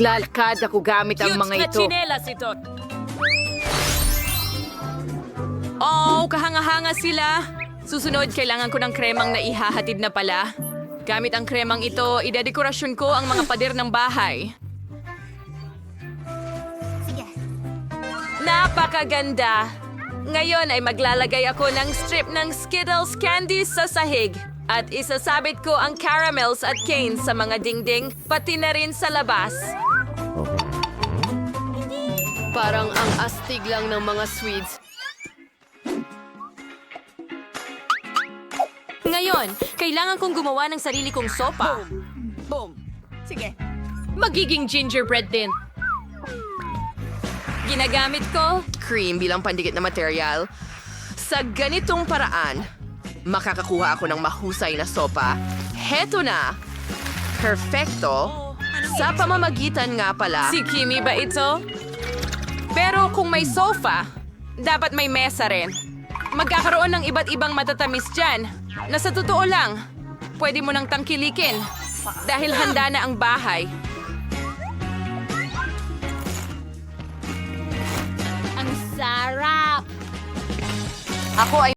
Maglalakad ako gamit ang Cute mga na ito. tsinelas ito. Oh, kahanga-hanga sila. Susunod, kailangan ko ng kremang na ihahatid na pala. Gamit ang kremang ito, idedekorasyon ko ang mga pader ng bahay. Napakaganda! Ngayon ay maglalagay ako ng strip ng Skittles candies sa sahig. At isasabit ko ang caramels at canes sa mga dingding, pati na rin sa labas. Parang ang astig lang ng mga Swedes. Ngayon, kailangan kong gumawa ng sarili kong sopa. Boom. Sige. Magiging gingerbread din. Ginagamit ko cream bilang pandikit na material. Sa ganitong paraan, makakakuha ako ng mahusay na sopa. Heto na! Perfecto! Sa pamamagitan nga pala, si Kimi ba ito? Pero kung may sofa, dapat may mesa rin. Magkakaroon ng iba't ibang matatamis dyan na sa totoo lang, pwede mo nang tangkilikin dahil handa na ang bahay. Ang sarap! ako ay